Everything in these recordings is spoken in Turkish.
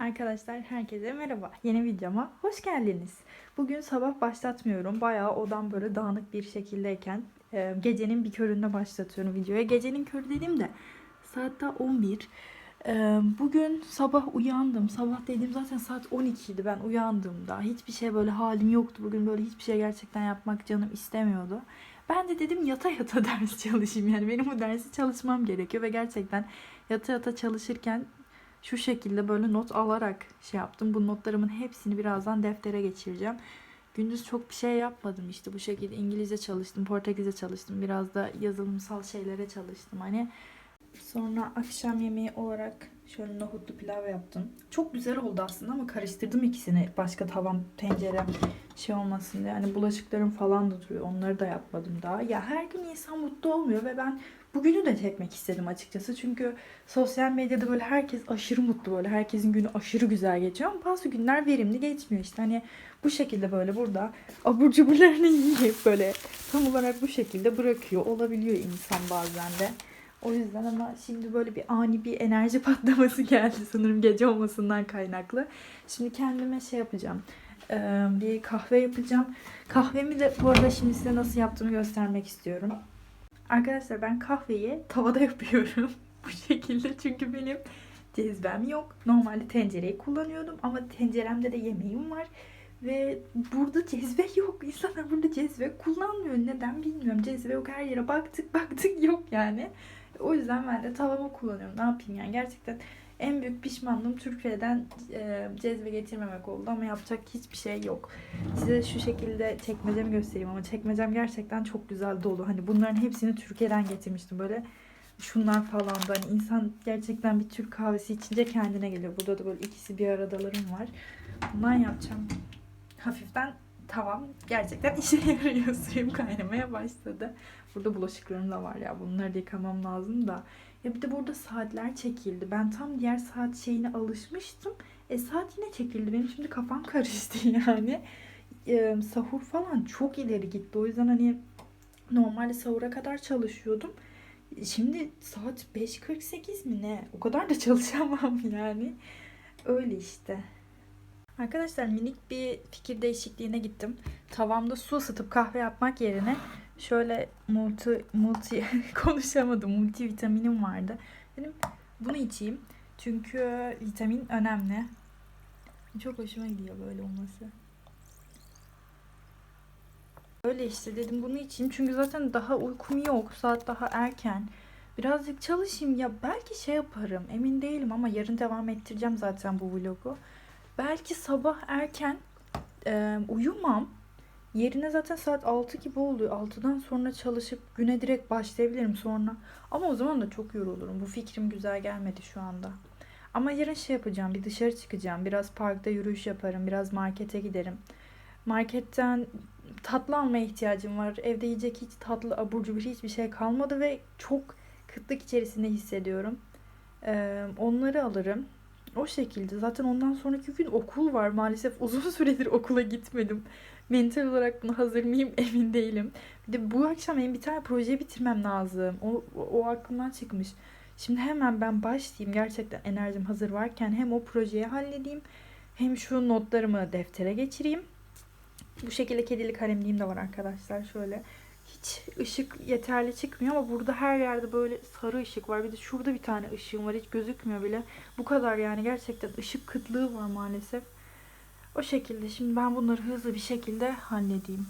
Arkadaşlar herkese merhaba. Yeni videoma hoş geldiniz. Bugün sabah başlatmıyorum. Bayağı odam böyle dağınık bir şekildeyken e, gecenin bir köründe başlatıyorum videoya. Gecenin körü dedim de saat daha 11. E, bugün sabah uyandım. Sabah dediğim zaten saat 12 idi ben uyandığımda. Hiçbir şey böyle halim yoktu. Bugün böyle hiçbir şey gerçekten yapmak canım istemiyordu. Ben de dedim yata yata ders çalışayım. Yani benim bu dersi çalışmam gerekiyor ve gerçekten yata yata çalışırken şu şekilde böyle not alarak şey yaptım. Bu notlarımın hepsini birazdan deftere geçireceğim. Gündüz çok bir şey yapmadım işte bu şekilde İngilizce çalıştım, Portekizce çalıştım. Biraz da yazılımsal şeylere çalıştım. Hani sonra akşam yemeği olarak şöyle nohutlu pilav yaptım. Çok güzel oldu aslında ama karıştırdım ikisini. Başka tavam, tencere şey olmasın diye. Yani bulaşıklarım falan da duruyor. Onları da yapmadım daha. Ya her gün insan mutlu olmuyor ve ben bugünü de çekmek istedim açıkçası. Çünkü sosyal medyada böyle herkes aşırı mutlu böyle. Herkesin günü aşırı güzel geçiyor ama bazı günler verimli geçmiyor işte. Hani bu şekilde böyle burada abur cuburlarını yiyip böyle tam olarak bu şekilde bırakıyor. Olabiliyor insan bazen de. O yüzden ama şimdi böyle bir ani bir enerji patlaması geldi sanırım gece olmasından kaynaklı. Şimdi kendime şey yapacağım. Bir kahve yapacağım. Kahvemi de bu arada şimdi size nasıl yaptığımı göstermek istiyorum. Arkadaşlar ben kahveyi tavada yapıyorum. bu şekilde çünkü benim cezvem yok. Normalde tencereyi kullanıyordum ama tenceremde de yemeğim var. Ve burada cezve yok. İnsanlar burada cezve kullanmıyor. Neden bilmiyorum. Cezve yok her yere baktık baktık yok yani. O yüzden ben de tavamı kullanıyorum. Ne yapayım yani gerçekten en büyük pişmanlığım Türkiye'den e, cezve getirmemek oldu ama yapacak hiçbir şey yok. Size şu şekilde çekmecemi göstereyim ama çekmecem gerçekten çok güzel dolu. Hani bunların hepsini Türkiye'den getirmiştim böyle. Şunlar falan da hani insan gerçekten bir Türk kahvesi içince kendine geliyor. Burada da böyle ikisi bir aradalarım var. Bundan yapacağım. Hafiften tavam gerçekten işe yarıyor. Suyum kaynamaya başladı. Burada bulaşıklarım da var ya. Bunları da yıkamam lazım da. Ya bir de burada saatler çekildi. Ben tam diğer saat şeyine alışmıştım. E saat yine çekildi. Benim şimdi kafam karıştı yani. E, sahur falan çok ileri gitti. O yüzden hani normalde sahura kadar çalışıyordum. Şimdi saat 5.48 mi ne? O kadar da çalışamam yani. Öyle işte. Arkadaşlar minik bir fikir değişikliğine gittim. Tavamda su ısıtıp kahve yapmak yerine şöyle multi multi konuşamadım. Multivitaminim vardı. Dedim bunu içeyim. Çünkü vitamin önemli. Çok hoşuma gidiyor böyle olması. Öyle işte dedim bunu içeyim. Çünkü zaten daha uykum yok. Saat daha erken. Birazcık çalışayım. Ya belki şey yaparım. Emin değilim ama yarın devam ettireceğim zaten bu vlogu. Belki sabah erken e, uyumam. Yerine zaten saat 6 gibi oluyor. 6'dan sonra çalışıp güne direkt başlayabilirim sonra. Ama o zaman da çok yorulurum. Bu fikrim güzel gelmedi şu anda. Ama yarın şey yapacağım. Bir dışarı çıkacağım. Biraz parkta yürüyüş yaparım. Biraz markete giderim. Marketten tatlı almaya ihtiyacım var. Evde yiyecek hiç tatlı abur cubur hiçbir şey kalmadı ve çok kıtlık içerisinde hissediyorum. Ee, onları alırım. O şekilde. Zaten ondan sonraki gün okul var. Maalesef uzun süredir okula gitmedim. Mental olarak buna hazır mıyım emin değilim. Bir de bu akşam benim bir tane proje bitirmem lazım. O, o, o aklımdan çıkmış. Şimdi hemen ben başlayayım. Gerçekten enerjim hazır varken hem o projeyi halledeyim hem şu notlarımı deftere geçireyim. Bu şekilde kedili kalemliğim de var arkadaşlar. Şöyle hiç ışık yeterli çıkmıyor ama burada her yerde böyle sarı ışık var. Bir de şurada bir tane ışığım var. Hiç gözükmüyor bile. Bu kadar yani gerçekten ışık kıtlığı var maalesef. O şekilde şimdi ben bunları hızlı bir şekilde halledeyim.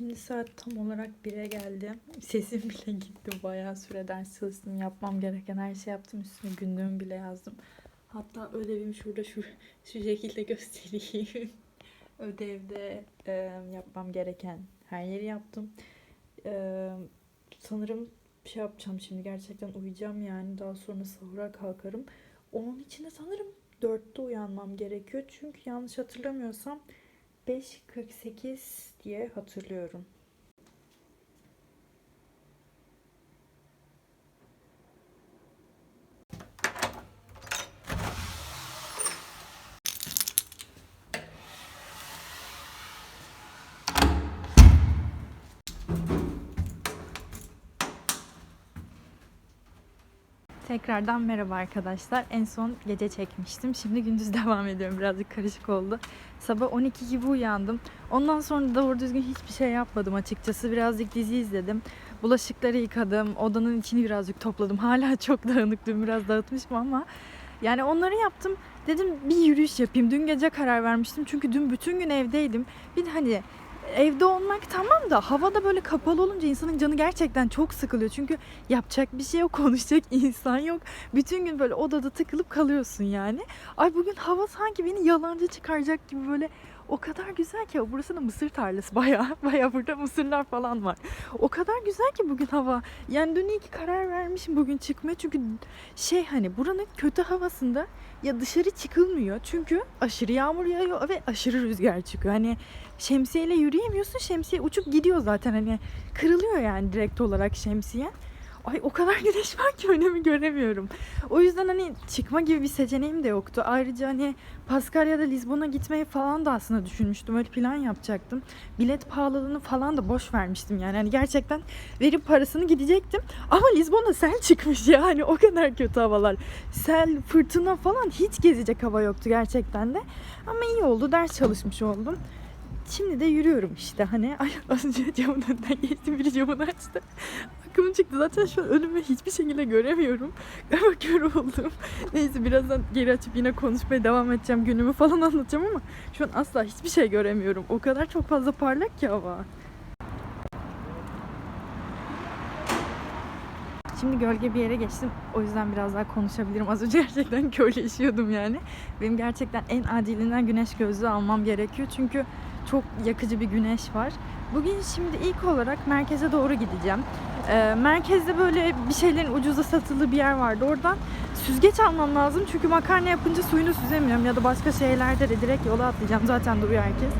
Şimdi saat tam olarak 1'e geldi. Sesim bile gitti. Bayağı süre ders çalıştım. Yapmam gereken her şey yaptım. Üstüne günlüğümü bile yazdım. Hatta ödevim şurada şu, şu şekilde göstereyim. Ödevde e, yapmam gereken her yeri yaptım. E, sanırım şey yapacağım şimdi gerçekten uyuyacağım yani daha sonra sahura kalkarım. Onun için de sanırım 4'te uyanmam gerekiyor. Çünkü yanlış hatırlamıyorsam 5.48 diye hatırlıyorum. Tekrardan merhaba arkadaşlar. En son gece çekmiştim. Şimdi gündüz devam ediyorum. Birazcık karışık oldu. Sabah 12 gibi uyandım. Ondan sonra doğru düzgün hiçbir şey yapmadım açıkçası. Birazcık dizi izledim. Bulaşıkları yıkadım. Odanın içini birazcık topladım. Hala çok dağınık. Dün biraz dağıtmışım ama yani onları yaptım. Dedim bir yürüyüş yapayım. Dün gece karar vermiştim. Çünkü dün bütün gün evdeydim. Bir hani evde olmak tamam da havada böyle kapalı olunca insanın canı gerçekten çok sıkılıyor. Çünkü yapacak bir şey yok, konuşacak insan yok. Bütün gün böyle odada tıkılıp kalıyorsun yani. Ay bugün hava sanki beni yalancı çıkaracak gibi böyle o kadar güzel ki burası da mısır tarlası baya baya burada mısırlar falan var. O kadar güzel ki bugün hava. Yani dün iyi ki karar vermişim bugün çıkmaya çünkü şey hani buranın kötü havasında ya dışarı çıkılmıyor çünkü aşırı yağmur yağıyor ve aşırı rüzgar çıkıyor. Hani şemsiyeyle yürüyemiyorsun. Şemsiye uçup gidiyor zaten hani kırılıyor yani direkt olarak şemsiye. Ay o kadar güneş var ki önemi göremiyorum. O yüzden hani çıkma gibi bir seçeneğim de yoktu. Ayrıca hani Paskalya'da Lizbon'a gitmeyi falan da aslında düşünmüştüm. Öyle plan yapacaktım. Bilet pahalılığını falan da boş vermiştim yani. Hani gerçekten verip parasını gidecektim. Ama Lizbon'da sel çıkmış yani o kadar kötü havalar. Sel, fırtına falan hiç gezecek hava yoktu gerçekten de. Ama iyi oldu. Ders çalışmış oldum. Şimdi de yürüyorum işte hani. Ay az önce camın önünden geçtim biri camını açtı. Aklım çıktı. Zaten şu an önümü hiçbir şekilde göremiyorum. Ama kör oldum. Neyse birazdan geri açıp yine konuşmaya devam edeceğim. Günümü falan anlatacağım ama şu an asla hiçbir şey göremiyorum. O kadar çok fazla parlak ki hava. Şimdi gölge bir yere geçtim. O yüzden biraz daha konuşabilirim. Az önce gerçekten kölleşiyordum yani. Benim gerçekten en adilinden güneş gözlüğü almam gerekiyor. Çünkü çok yakıcı bir güneş var. Bugün şimdi ilk olarak merkeze doğru gideceğim. Ee, merkezde böyle bir şeylerin ucuza satıldığı bir yer vardı. Oradan süzgeç almam lazım. Çünkü makarna yapınca suyunu süzemiyorum. Ya da başka şeylerde de direkt yola atlayacağım. Zaten duruyor herkes.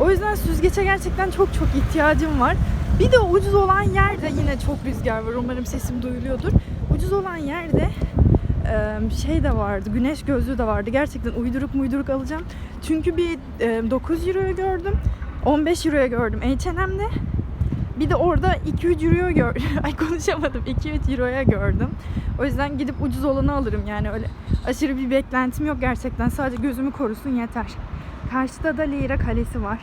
O yüzden süzgeçe gerçekten çok çok ihtiyacım var. Bir de ucuz olan yerde yine çok rüzgar var. Umarım sesim duyuluyordur. Ucuz olan yerde e, şey de vardı. Güneş gözlüğü de vardı. Gerçekten uyduruk muyduruk alacağım. Çünkü bir e, 9 euroya gördüm. 15 euroya gördüm H&M'de. Bir de orada 2-3 euroya gördüm. Ay konuşamadım. 2-3 euroya gördüm. O yüzden gidip ucuz olanı alırım. Yani öyle aşırı bir beklentim yok gerçekten. Sadece gözümü korusun yeter. Karşıda da Lira Kalesi var.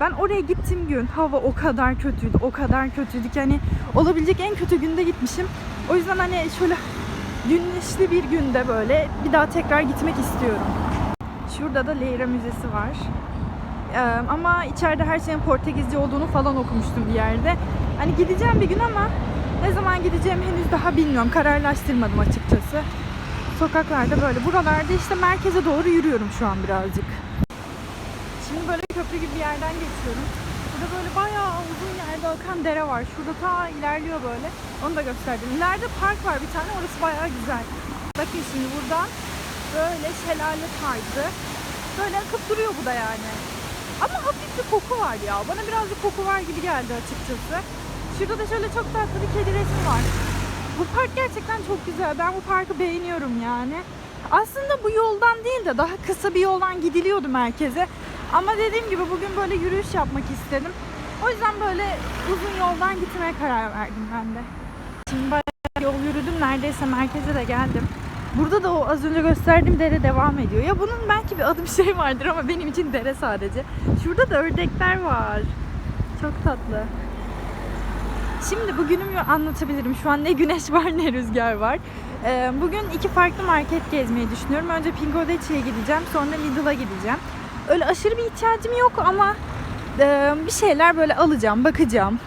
Ben oraya gittiğim gün hava o kadar kötüydü, o kadar kötüydü ki hani olabilecek en kötü günde gitmişim. O yüzden hani şöyle güneşli bir günde böyle bir daha tekrar gitmek istiyorum. Şurada da Leyra Müzesi var. Ama içeride her şeyin Portekizce olduğunu falan okumuştum bir yerde. Hani gideceğim bir gün ama ne zaman gideceğim henüz daha bilmiyorum. Kararlaştırmadım açıkçası. Sokaklarda böyle. Buralarda işte merkeze doğru yürüyorum şu an birazcık. Şimdi böyle köprü gibi bir yerden geçiyorum. Burada böyle bayağı uzun yerde akan dere var. Şurada ta ilerliyor böyle. Onu da gösterdim. İleride park var bir tane. Orası bayağı güzel. Bakın şimdi buradan böyle şelale tarzı. Böyle akıp duruyor bu da yani. Ama hafif bir koku var ya. Bana birazcık koku var gibi geldi açıkçası. Şurada da şöyle çok tatlı bir kedi resmi var. Bu park gerçekten çok güzel. Ben bu parkı beğeniyorum yani. Aslında bu yoldan değil de daha kısa bir yoldan gidiliyordu merkeze. Ama dediğim gibi bugün böyle yürüyüş yapmak istedim. O yüzden böyle uzun yoldan gitmeye karar verdim ben de. Şimdi bayağı yol yürüdüm. Neredeyse merkeze de geldim. Burada da o az önce gösterdiğim dere devam ediyor. Ya bunun belki bir adı bir şey vardır ama benim için dere sadece. Şurada da ördekler var. Çok tatlı. Şimdi bugünümü anlatabilirim. Şu an ne güneş var ne rüzgar var. Ee, bugün iki farklı market gezmeyi düşünüyorum. Önce Pingodeci'ye gideceğim. Sonra Lidl'a gideceğim. Öyle aşırı bir ihtiyacım yok ama e, bir şeyler böyle alacağım, bakacağım.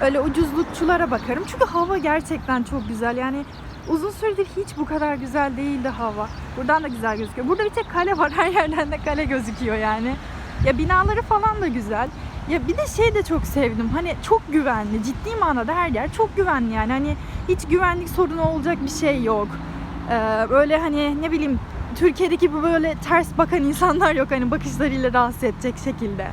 Öyle ucuzlukçulara bakarım. Çünkü hava gerçekten çok güzel. Yani Uzun süredir hiç bu kadar güzel değildi hava. Buradan da güzel gözüküyor. Burada bir tek kale var. Her yerden de kale gözüküyor yani. Ya binaları falan da güzel. Ya bir de şey de çok sevdim. Hani çok güvenli. Ciddi manada her yer çok güvenli yani. Hani hiç güvenlik sorunu olacak bir şey yok. Ee, böyle hani ne bileyim Türkiye'deki bu böyle ters bakan insanlar yok hani bakışlarıyla rahatsız edecek şekilde.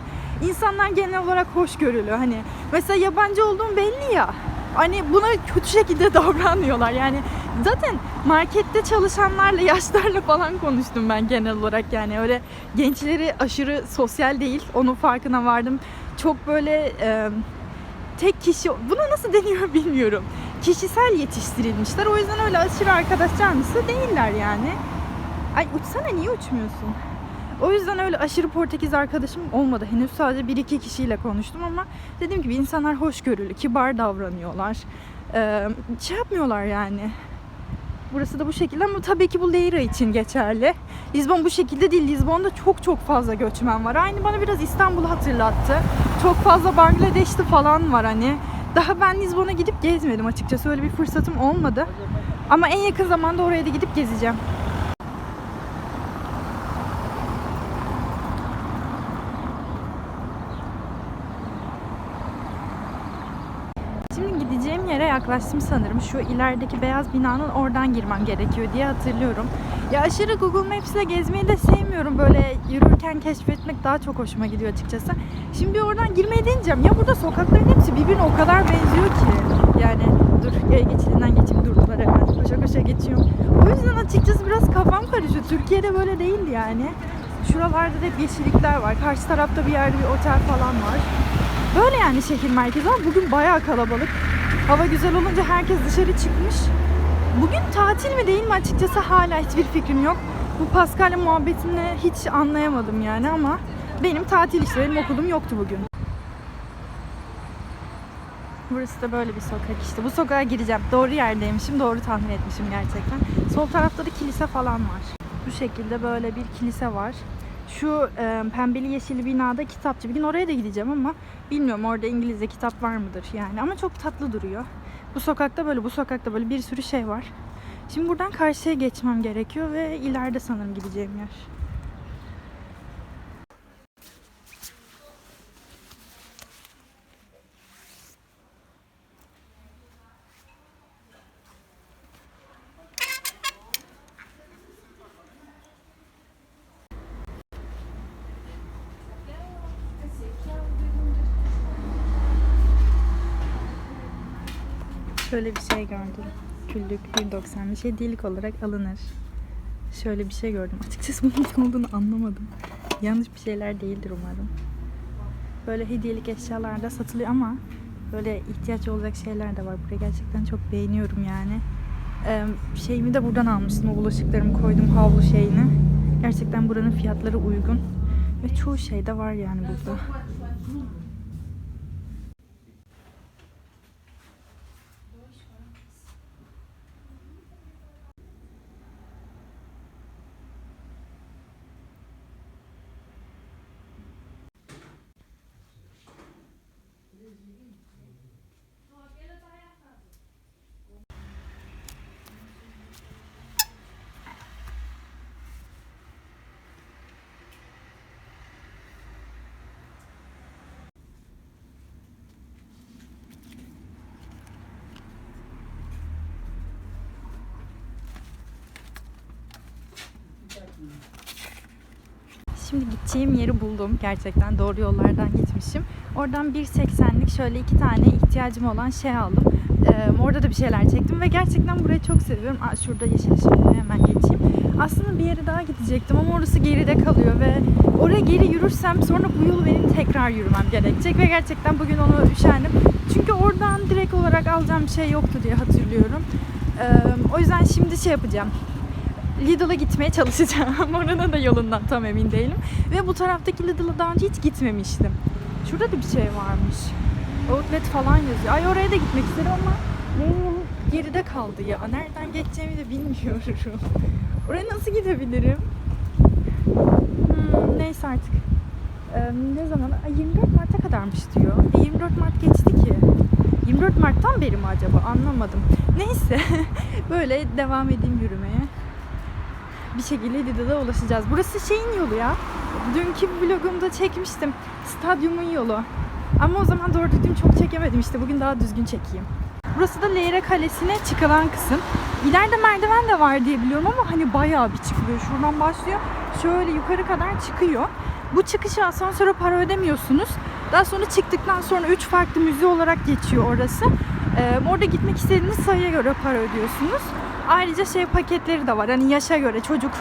İnsanlar genel olarak hoşgörülü hani mesela yabancı olduğum belli ya hani buna kötü şekilde davranmıyorlar yani zaten markette çalışanlarla yaşlarla falan konuştum ben genel olarak yani öyle gençleri aşırı sosyal değil onun farkına vardım çok böyle e, tek kişi buna nasıl deniyor bilmiyorum kişisel yetiştirilmişler o yüzden öyle aşırı arkadaş canlısı değiller yani ay uçsana niye uçmuyorsun o yüzden öyle aşırı Portekiz arkadaşım olmadı. Henüz sadece bir iki kişiyle konuştum ama dediğim gibi insanlar hoşgörülü, kibar davranıyorlar. Ee, şey yapmıyorlar yani. Burası da bu şekilde ama tabii ki bu Leira için geçerli. Lisbon bu şekilde değil. Lisbon'da çok çok fazla göçmen var. Aynı bana biraz İstanbul'u hatırlattı. Çok fazla Bangladeşli falan var hani. Daha ben Lisbon'a gidip gezmedim açıkçası. Öyle bir fırsatım olmadı. Ama en yakın zamanda oraya da gidip gezeceğim. Şimdi gideceğim yere yaklaştım sanırım. Şu ilerideki beyaz binanın oradan girmem gerekiyor diye hatırlıyorum. Ya aşırı Google Maps ile gezmeyi de sevmiyorum. Böyle yürürken keşfetmek daha çok hoşuma gidiyor açıkçası. Şimdi oradan girmeyi deneyeceğim. Ya burada sokakların hepsi birbirine o kadar benziyor ki. Yani dur geçidinden geçeyim durdular hemen. Koşa koşa geçiyorum. O yüzden açıkçası biraz kafam karışıyor. Türkiye'de böyle değildi yani. Şuralarda da hep yeşillikler var. Karşı tarafta bir yerde bir otel falan var. Böyle yani şehir merkezi ama bugün bayağı kalabalık. Hava güzel olunca herkes dışarı çıkmış. Bugün tatil mi değil mi açıkçası hala hiçbir fikrim yok. Bu Paskalya muhabbetini hiç anlayamadım yani ama benim tatil işte benim okulum yoktu bugün. Burası da böyle bir sokak işte. Bu sokağa gireceğim. Doğru yerdeymişim. Doğru tahmin etmişim gerçekten. Sol tarafta da kilise falan var. Bu şekilde böyle bir kilise var. Şu e, pembeli yeşilli binada kitapçı. Bir gün oraya da gideceğim ama bilmiyorum orada İngilizce kitap var mıdır yani. Ama çok tatlı duruyor. Bu sokakta böyle, bu sokakta böyle bir sürü şey var. Şimdi buradan karşıya geçmem gerekiyor ve ileride sanırım gideceğim yer. Şöyle bir şey gördüm. Küllük 1.95 hediyelik olarak alınır. Şöyle bir şey gördüm. Açıkçası bunun ne olduğunu anlamadım. Yanlış bir şeyler değildir umarım. Böyle hediyelik eşyalar da satılıyor ama böyle ihtiyaç olacak şeyler de var. Burayı gerçekten çok beğeniyorum yani. Ee, şeyimi de buradan almıştım. O bulaşıklarımı koydum havlu şeyini. Gerçekten buranın fiyatları uygun. Ve çoğu şey de var yani burada. Şimdi gideceğim yeri buldum. Gerçekten doğru yollardan gitmişim. Oradan 1.80'lik şöyle iki tane ihtiyacım olan şey aldım. Ee, orada da bir şeyler çektim ve gerçekten burayı çok seviyorum. Aa, şurada yeşil var, hemen geçeyim. Aslında bir yere daha gidecektim ama orası geride kalıyor ve oraya geri yürürsem sonra bu yolu benim tekrar yürümem gerekecek ve gerçekten bugün onu üşendim. Çünkü oradan direkt olarak alacağım şey yoktu diye hatırlıyorum. Ee, o yüzden şimdi şey yapacağım. Lidl'a gitmeye çalışacağım. Oranın da yolundan tam emin değilim. Ve bu taraftaki Lidl'a daha önce hiç gitmemiştim. Şurada da bir şey varmış. Outlet falan yazıyor. Ay oraya da gitmek isterim ama benim geride kaldı ya. Nereden geçeceğimi de bilmiyorum. Oraya nasıl gidebilirim? Hmm, neyse artık. Ee, ne zaman? Ay, 24 Mart'a kadarmış diyor. E, 24 Mart geçti ki. 24 Mart'tan beri mi acaba anlamadım. Neyse böyle devam edeyim yürümeye. Bir şekilde Lidl'a ulaşacağız. Burası şeyin yolu ya. Dünkü vlogumda çekmiştim. Stadyumun yolu. Ama o zaman doğru düzgün çok çekemedim işte. Bugün daha düzgün çekeyim. Burası da Leyre Kalesi'ne çıkılan kısım. İleride merdiven de var diye biliyorum ama hani bayağı bir çıkılıyor. Şuradan başlıyor. Şöyle yukarı kadar çıkıyor. Bu çıkışı asansöre para ödemiyorsunuz. Daha sonra çıktıktan sonra 3 farklı müze olarak geçiyor orası. Ee, orada gitmek istediğiniz sayıya göre para ödüyorsunuz. Ayrıca şey paketleri de var. Hani yaşa göre, çocuk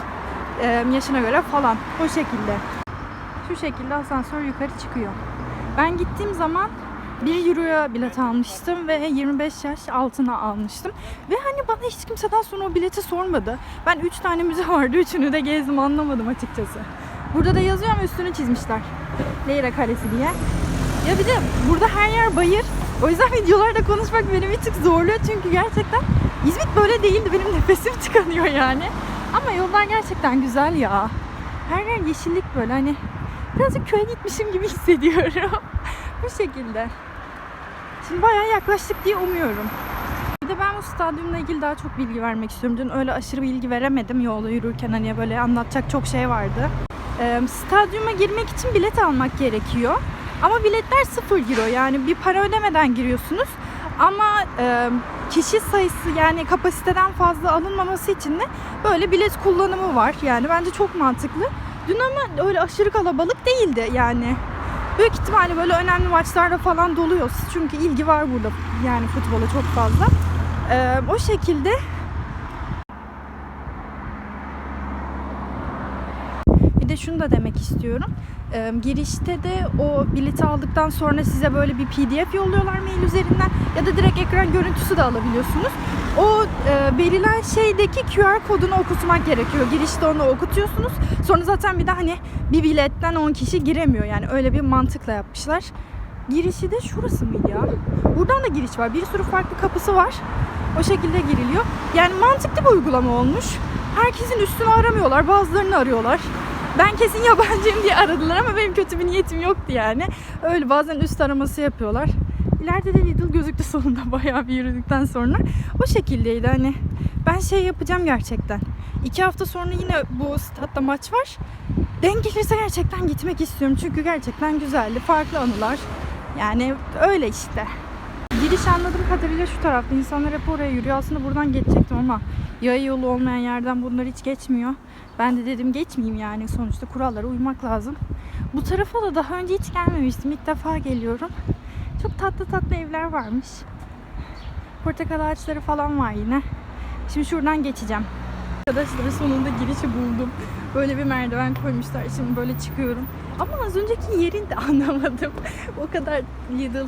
e, yaşına göre falan. O şekilde. Şu şekilde asansör yukarı çıkıyor. Ben gittiğim zaman 1 euroya bilet almıştım ve 25 yaş altına almıştım. Ve hani bana hiç kimseden sonra o bileti sormadı. Ben 3 tane müze vardı. Üçünü de gezdim anlamadım açıkçası. Burada da yazıyor ama üstünü çizmişler. Leyra Kalesi diye. Ya bir de burada her yer bayır. O yüzden videolarda konuşmak beni bir tık zorluyor çünkü gerçekten İzmit böyle değildi. Benim nefesim tıkanıyor yani. Ama yollar gerçekten güzel ya. Her yer yeşillik böyle hani birazcık köye gitmişim gibi hissediyorum. Bu şekilde. Şimdi bayağı yaklaştık diye umuyorum. Bir de ben bu stadyumla ilgili daha çok bilgi vermek istiyorum. Dün öyle aşırı bilgi veremedim yolda yürürken hani böyle anlatacak çok şey vardı. Ee, stadyuma girmek için bilet almak gerekiyor. Ama biletler sıfır euro yani bir para ödemeden giriyorsunuz. Ama e, kişi sayısı yani kapasiteden fazla alınmaması için de böyle bilet kullanımı var. Yani bence çok mantıklı. Dün ama öyle aşırı kalabalık değildi yani. Büyük ihtimalle böyle önemli maçlarda falan doluyor. Çünkü ilgi var burada yani futbola çok fazla. Ee, o şekilde Bir de şunu da demek istiyorum. Ee, girişte de o bileti aldıktan sonra size böyle bir pdf yolluyorlar mail üzerinden ya da direkt ekran görüntüsü de alabiliyorsunuz. O e, verilen şeydeki QR kodunu okutmak gerekiyor. Girişte onu okutuyorsunuz. Sonra zaten bir de hani bir biletten 10 kişi giremiyor. Yani öyle bir mantıkla yapmışlar. Girişi de şurası mıydı ya? Buradan da giriş var. Bir sürü farklı kapısı var. O şekilde giriliyor. Yani mantıklı bir uygulama olmuş. Herkesin üstünü aramıyorlar. Bazılarını arıyorlar. Ben kesin yabancıyım diye aradılar ama benim kötü bir niyetim yoktu yani. Öyle bazen üst araması yapıyorlar. İleride de Lidl gözüktü sonunda bayağı bir yürüdükten sonra. O şekildeydi hani. Ben şey yapacağım gerçekten. İki hafta sonra yine bu statta maç var. Denk gelirse gerçekten gitmek istiyorum. Çünkü gerçekten güzeldi. Farklı anılar. Yani öyle işte. Giriş anladığım kadarıyla şu tarafta. İnsanlar hep oraya yürüyor. Aslında buradan geçecektim ama yaya yolu olmayan yerden bunlar hiç geçmiyor. Ben de dedim geçmeyeyim yani. Sonuçta kurallara uymak lazım. Bu tarafa da daha önce hiç gelmemiştim. İlk defa geliyorum. Çok tatlı tatlı evler varmış. Portakal ağaçları falan var yine. Şimdi şuradan geçeceğim. Arkadaşlar sonunda girişi buldum. Böyle bir merdiven koymuşlar. Şimdi böyle çıkıyorum. Ama az önceki yerini de anlamadım. o kadar Lidl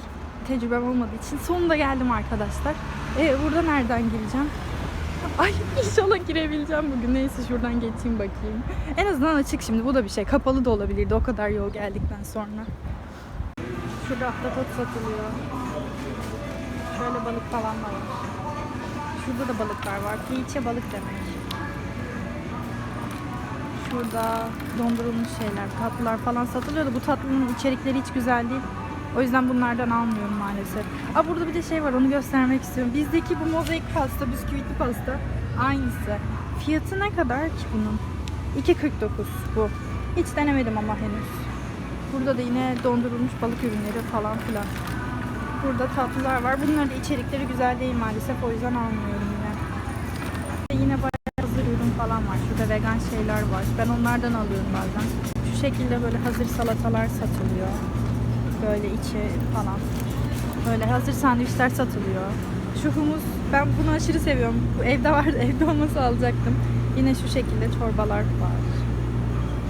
tecrübem olmadığı için sonunda geldim arkadaşlar. Ee, burada nereden gireceğim? Ay inşallah girebileceğim bugün. Neyse şuradan geçeyim bakayım. En azından açık şimdi. Bu da bir şey. Kapalı da olabilirdi o kadar yol geldikten sonra. Şurada ahtapot satılıyor. Şöyle balık falan var. Şurada da balıklar var. Pilçe balık demek. Şurada dondurulmuş şeyler, tatlılar falan satılıyor da bu tatlının içerikleri hiç güzel değil. O yüzden bunlardan almıyorum maalesef. Aa burada bir de şey var onu göstermek istiyorum. Bizdeki bu mozaik pasta, bisküvitli pasta aynısı. Fiyatı ne kadar ki bunun? 2.49 bu. Hiç denemedim ama henüz. Burada da yine dondurulmuş balık ürünleri falan filan. Burada tatlılar var. Bunların da içerikleri güzel değil maalesef. O yüzden almıyorum yine. Yine bayağı hazır ürün falan var. Şurada vegan şeyler var. Ben onlardan alıyorum bazen. Şu şekilde böyle hazır salatalar satılıyor. Böyle içi falan. Böyle hazır sandviçler satılıyor. Şu humus ben bunu aşırı seviyorum. Bu evde vardı. Evde olması alacaktım. Yine şu şekilde çorbalar var.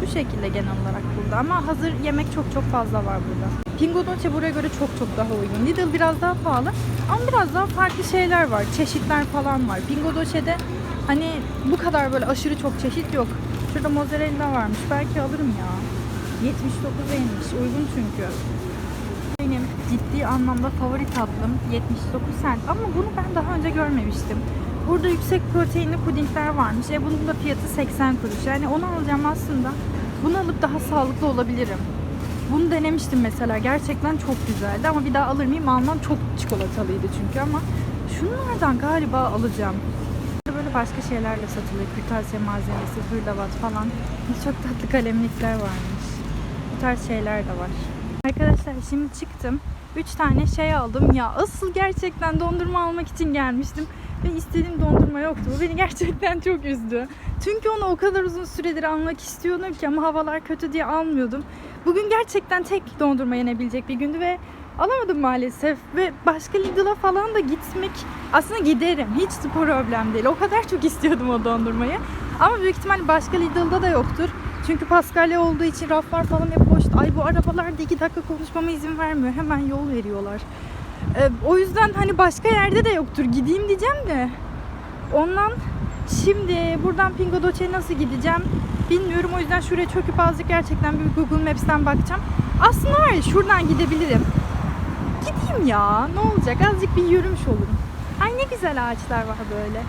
Bu şekilde genel olarak burada ama hazır yemek çok çok fazla var burada. Pingo Dolce buraya göre çok çok daha uygun. Lidl biraz daha pahalı ama biraz daha farklı şeyler var. Çeşitler falan var. Pingo Dolce'de hani bu kadar böyle aşırı çok çeşit yok. Şurada mozzarella varmış. Belki alırım ya. 79 neymiş. Uygun çünkü. Benim ciddi anlamda favori tatlım 79 cent ama bunu ben daha önce görmemiştim. Burada yüksek proteinli pudingler varmış. E bunun da fiyatı 80 kuruş. Yani onu alacağım aslında. Bunu alıp daha sağlıklı olabilirim. Bunu denemiştim mesela. Gerçekten çok güzeldi ama bir daha alır mıyım almam. Çok çikolatalıydı çünkü ama şunlardan galiba alacağım. Böyle başka şeyler de satılıyor. Kırtasiye malzemesi, hırdavat falan. Çok tatlı kalemlikler varmış. Tarz şeyler de var. Arkadaşlar şimdi çıktım. 3 tane şey aldım. Ya asıl gerçekten dondurma almak için gelmiştim. Ve istediğim dondurma yoktu. Bu beni gerçekten çok üzdü. Çünkü onu o kadar uzun süredir almak istiyordum ki ama havalar kötü diye almıyordum. Bugün gerçekten tek dondurma yenebilecek bir gündü ve alamadım maalesef. Ve başka Lidl'a falan da gitmek aslında giderim. Hiç problem değil. O kadar çok istiyordum o dondurmayı. Ama büyük ihtimalle başka Lidl'da da yoktur. Çünkü Paskalya olduğu için raflar falan hep boş. Ay bu arabalar da iki dakika konuşmama izin vermiyor. Hemen yol veriyorlar. Ee, o yüzden hani başka yerde de yoktur. Gideyim diyeceğim de. Ondan şimdi buradan Pingo Doce'ye nasıl gideceğim bilmiyorum. O yüzden şuraya çöküp azıcık gerçekten bir Google Maps'ten bakacağım. Aslında var ya şuradan gidebilirim. Gideyim ya. Ne olacak? Azıcık bir yürümüş olurum. Ay ne güzel ağaçlar var böyle.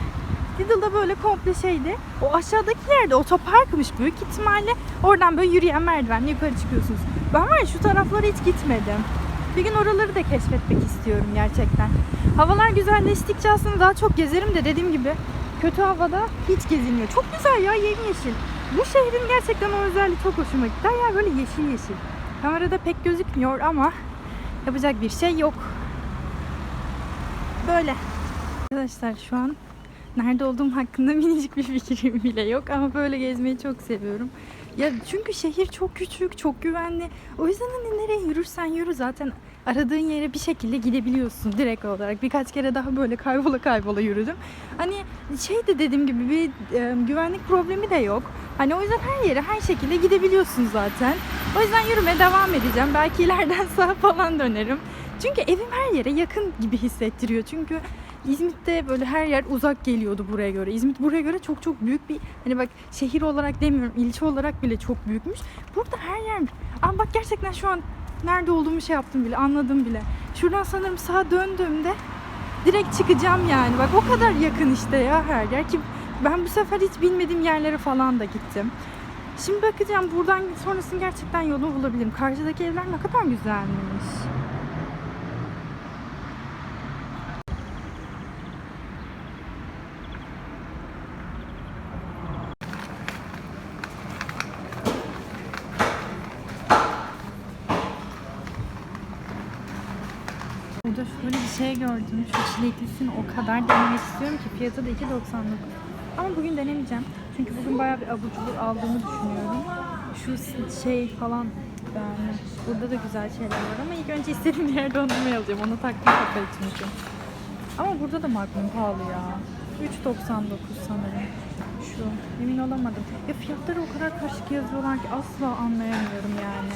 Lidl'da böyle komple şeydi. O aşağıdaki yerde otoparkmış büyük ihtimalle. Oradan böyle yürüyen merdivenle yukarı çıkıyorsunuz. Ben var ya şu taraflara hiç gitmedim. Bir gün oraları da keşfetmek istiyorum gerçekten. Havalar güzelleştikçe aslında daha çok gezerim de dediğim gibi kötü havada hiç gezilmiyor. Çok güzel ya yemyeşil. Bu şehrin gerçekten o özelliği çok hoşuma gitti. Yer böyle yeşil yeşil. Kamerada pek gözükmüyor ama yapacak bir şey yok. Böyle. Arkadaşlar şu an nerede olduğum hakkında minicik bir fikrim bile yok ama böyle gezmeyi çok seviyorum. Ya çünkü şehir çok küçük, çok güvenli. O yüzden hani nereye yürürsen yürü zaten aradığın yere bir şekilde gidebiliyorsun direkt olarak. Birkaç kere daha böyle kaybola kaybola yürüdüm. Hani şey de dediğim gibi bir e, güvenlik problemi de yok. Hani o yüzden her yere her şekilde gidebiliyorsun zaten. O yüzden yürümeye devam edeceğim. Belki ileriden sağa falan dönerim. Çünkü evim her yere yakın gibi hissettiriyor. Çünkü İzmit'te böyle her yer uzak geliyordu buraya göre. İzmit buraya göre çok çok büyük bir hani bak şehir olarak demiyorum ilçe olarak bile çok büyükmüş. Burada her yer ama bak gerçekten şu an nerede olduğumu şey yaptım bile anladım bile. Şuradan sanırım sağa döndüğümde direkt çıkacağım yani. Bak o kadar yakın işte ya her yer ki ben bu sefer hiç bilmediğim yerlere falan da gittim. Şimdi bakacağım buradan sonrasını gerçekten yolunu bulabilirim. Karşıdaki evler ne kadar güzelmiş. Şöyle bir şey gördüm. Şu çileklisini o kadar denemek istiyorum ki fiyatı da 2.99. Ama bugün denemeyeceğim. Çünkü bugün bayağı bir abur cubur aldığımı düşünüyorum. Şu şey falan yani burada da güzel şeyler var ama ilk önce istediğim bir yerde dondurma alacağım. Onu taktım kafayı çünkü. Ama burada da Magnum pahalı ya. 3.99 sanırım. Şu. Emin olamadım. Ya fiyatları o kadar karışık yazıyorlar ki asla anlayamıyorum yani.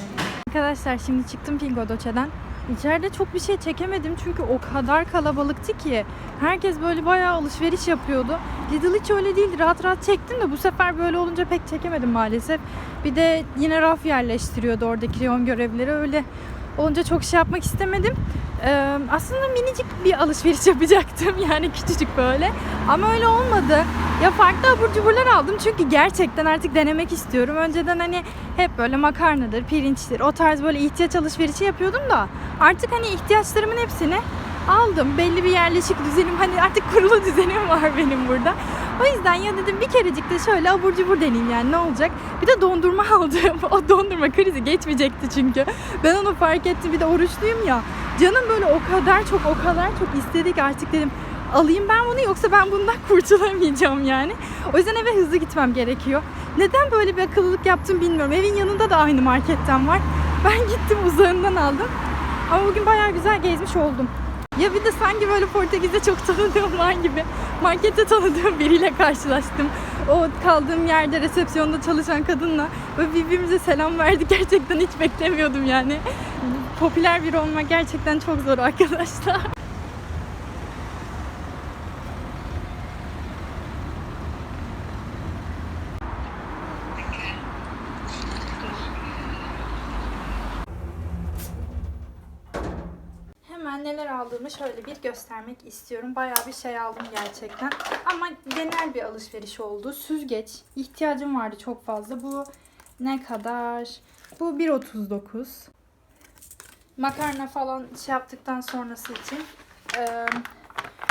Arkadaşlar şimdi çıktım Pingo Doce'den. İçeride çok bir şey çekemedim çünkü o kadar kalabalıktı ki. Herkes böyle bayağı alışveriş yapıyordu. Lidl hiç öyle değildi. Rahat rahat çektim de bu sefer böyle olunca pek çekemedim maalesef. Bir de yine raf yerleştiriyordu oradaki yon görevlileri. Öyle olunca çok şey yapmak istemedim. Ee, aslında minicik bir alışveriş yapacaktım yani küçücük böyle. Ama öyle olmadı. Ya farklı abur cuburlar aldım çünkü gerçekten artık denemek istiyorum. Önceden hani hep böyle makarnadır, pirinçtir o tarz böyle ihtiyaç alışverişi yapıyordum da artık hani ihtiyaçlarımın hepsini aldım. Belli bir yerleşik düzenim hani artık kurulu düzenim var benim burada. O yüzden ya dedim bir kerecik de şöyle abur cubur deneyeyim yani ne olacak. Bir de dondurma aldım. O dondurma krizi geçmeyecekti çünkü. Ben onu fark ettim bir de oruçluyum ya. Canım böyle o kadar çok o kadar çok istedik artık dedim alayım ben bunu yoksa ben bundan kurtulamayacağım yani. O yüzden eve hızlı gitmem gerekiyor. Neden böyle bir akıllılık yaptım bilmiyorum. Evin yanında da aynı marketten var. Ben gittim uzağından aldım. Ama bugün bayağı güzel gezmiş oldum. Ya bir de sanki böyle Portekiz'de çok tanıdığım var gibi markette tanıdığım biriyle karşılaştım. O kaldığım yerde resepsiyonda çalışan kadınla böyle birbirimize selam verdik. Gerçekten hiç beklemiyordum yani. Popüler biri olmak gerçekten çok zor arkadaşlar. Hemen neler aldığımı şöyle bir göstermek istiyorum. Bayağı bir şey aldım gerçekten. Ama genel bir alışveriş oldu. Süzgeç. ihtiyacım vardı çok fazla. Bu ne kadar? Bu 1.39. Makarna falan şey yaptıktan sonrası için. Ee,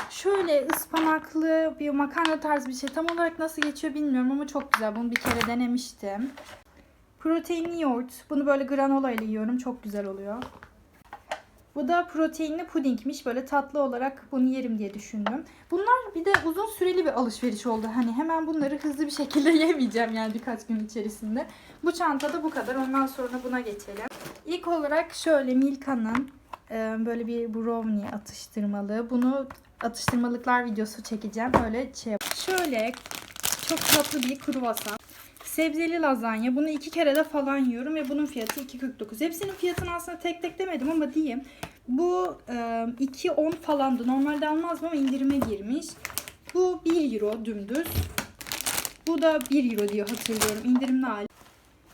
şöyle ıspanaklı bir makarna tarzı bir şey. Tam olarak nasıl geçiyor bilmiyorum ama çok güzel. Bunu bir kere denemiştim. Proteinli yoğurt. Bunu böyle granola ile yiyorum. Çok güzel oluyor. Bu da proteinli pudingmiş. Böyle tatlı olarak bunu yerim diye düşündüm. Bunlar bir de uzun süreli bir alışveriş oldu. Hani hemen bunları hızlı bir şekilde yemeyeceğim yani birkaç gün içerisinde. Bu çantada bu kadar. Ondan sonra buna geçelim. İlk olarak şöyle Milka'nın e, böyle bir brownie atıştırmalığı. Bunu atıştırmalıklar videosu çekeceğim. Böyle şey yap- Şöyle çok tatlı bir kruvasan. Sebzeli lazanya. Bunu iki kere de falan yiyorum ve bunun fiyatı 2.49. Hepsinin fiyatını aslında tek tek demedim ama diyeyim. Bu e, 2.10 falandı. Normalde almazdım ama indirime girmiş. Bu 1 euro dümdüz. Bu da 1 euro diye hatırlıyorum. İndirimli hali.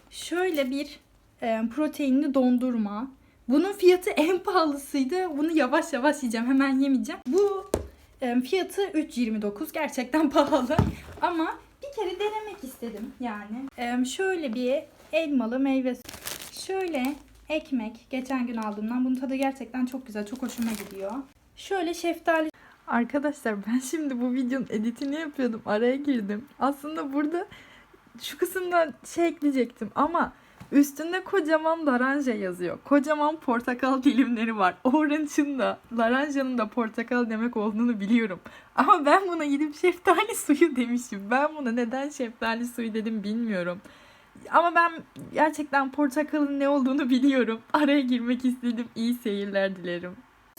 Şöyle bir e, proteinli dondurma. Bunun fiyatı en pahalısıydı. Bunu yavaş yavaş yiyeceğim. Hemen yemeyeceğim. Bu e, fiyatı 3.29. Gerçekten pahalı. Ama kere denemek istedim yani. E, şöyle bir elmalı meyve Şöyle ekmek. Geçen gün aldığımdan. Bunun tadı gerçekten çok güzel. Çok hoşuma gidiyor. Şöyle şeftali Arkadaşlar ben şimdi bu videonun editini yapıyordum. Araya girdim. Aslında burada şu kısımdan şey ekleyecektim ama üstünde kocaman laranja yazıyor. Kocaman portakal dilimleri var. Orange'ın da laranjanın da portakal demek olduğunu biliyorum. Ama ben buna gidip şeftali suyu demişim. Ben buna neden şeftali suyu dedim bilmiyorum. Ama ben gerçekten portakalın ne olduğunu biliyorum. Araya girmek istedim. İyi seyirler dilerim.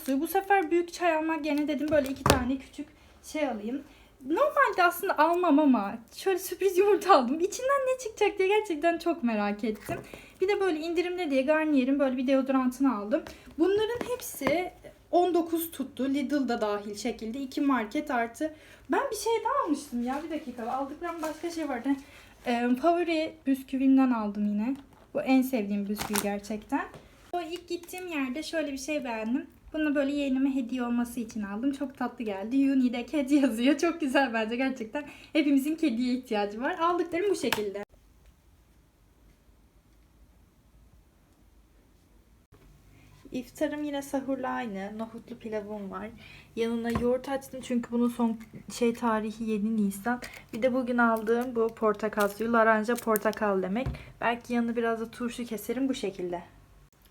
Bu sefer büyük çay almak yerine dedim böyle iki tane küçük şey alayım. Normalde aslında almam ama şöyle sürpriz yumurta aldım. İçinden ne çıkacak diye gerçekten çok merak ettim. Bir de böyle indirimde diye Garnier'in böyle bir deodorantını aldım. Bunların hepsi 19 tuttu. Lidl'da dahil şekilde. iki market artı. Ben bir şey daha almıştım ya. Bir dakika. Aldıklarım başka şey vardı. Ee, favori bisküvimden aldım yine. Bu en sevdiğim bisküvi gerçekten. O ilk gittiğim yerde şöyle bir şey beğendim. Bunu böyle yeğenime hediye olması için aldım. Çok tatlı geldi. Uni'de kedi yazıyor. Çok güzel bence gerçekten. Hepimizin kediye ihtiyacı var. Aldıklarım bu şekilde. İftarım yine sahurla aynı. Nohutlu pilavım var. Yanına yoğurt açtım çünkü bunun son şey tarihi 7 Nisan. Bir de bugün aldığım bu portakal suyu. Laranja portakal demek. Belki yanına biraz da turşu keserim bu şekilde.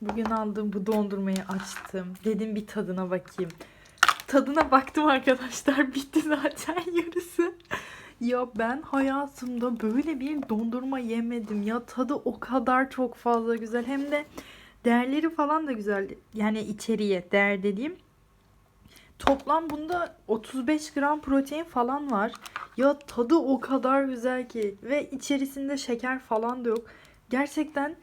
Bugün aldığım bu dondurmayı açtım. Dedim bir tadına bakayım. Tadına baktım arkadaşlar. Bitti zaten yarısı. Ya ben hayatımda böyle bir dondurma yemedim. Ya tadı o kadar çok fazla güzel. Hem de değerleri falan da güzel. Yani içeriye değer dediğim. Toplam bunda 35 gram protein falan var. Ya tadı o kadar güzel ki. Ve içerisinde şeker falan da yok. Gerçekten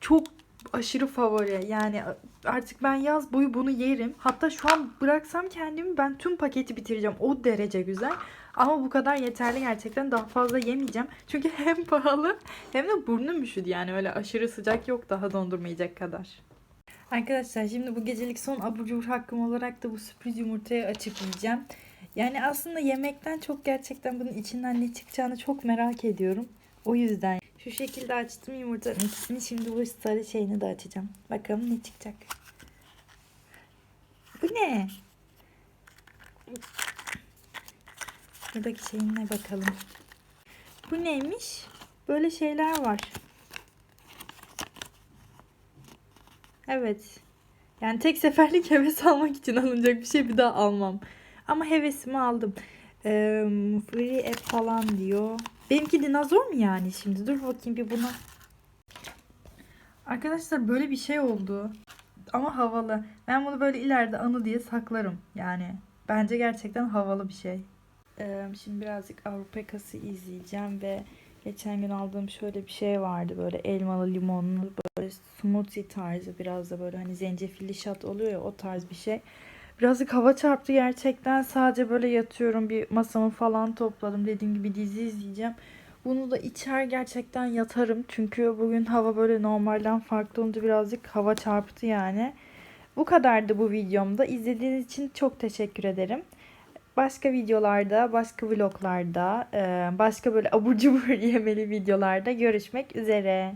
çok aşırı favori. Yani artık ben yaz boyu bunu yerim. Hatta şu an bıraksam kendimi ben tüm paketi bitireceğim. O derece güzel. Ama bu kadar yeterli gerçekten. Daha fazla yemeyeceğim. Çünkü hem pahalı hem de burnum üşüdü. Yani öyle aşırı sıcak yok daha dondurmayacak kadar. Arkadaşlar şimdi bu gecelik son abur cubur hakkım olarak da bu sürpriz yumurtayı açıp yiyeceğim. Yani aslında yemekten çok gerçekten bunun içinden ne çıkacağını çok merak ediyorum. O yüzden şu şekilde açtım yumurtanın ikisini. Şimdi bu sarı şeyini de açacağım. Bakalım ne çıkacak. Bu ne? Buradaki şeyine bakalım. Bu neymiş? Böyle şeyler var. Evet. Yani tek seferlik heves almak için alınacak bir şey bir daha almam. Ama hevesimi aldım. Ee, free app falan diyor. Benimki dinozor mu yani şimdi? Dur bakayım bir buna. Arkadaşlar böyle bir şey oldu. Ama havalı. Ben bunu böyle ileride anı diye saklarım. Yani bence gerçekten havalı bir şey. Ee, şimdi birazcık Avrupa yakası izleyeceğim ve geçen gün aldığım şöyle bir şey vardı. Böyle elmalı limonlu böyle smoothie tarzı biraz da böyle hani zencefilli şat oluyor ya o tarz bir şey. Birazcık hava çarptı gerçekten. Sadece böyle yatıyorum. Bir masamı falan topladım. Dediğim gibi dizi izleyeceğim. Bunu da içer gerçekten yatarım. Çünkü bugün hava böyle normalden farklı olunca birazcık hava çarptı yani. Bu kadardı bu videomda. İzlediğiniz için çok teşekkür ederim. Başka videolarda, başka vloglarda, başka böyle abur cubur yemeli videolarda görüşmek üzere.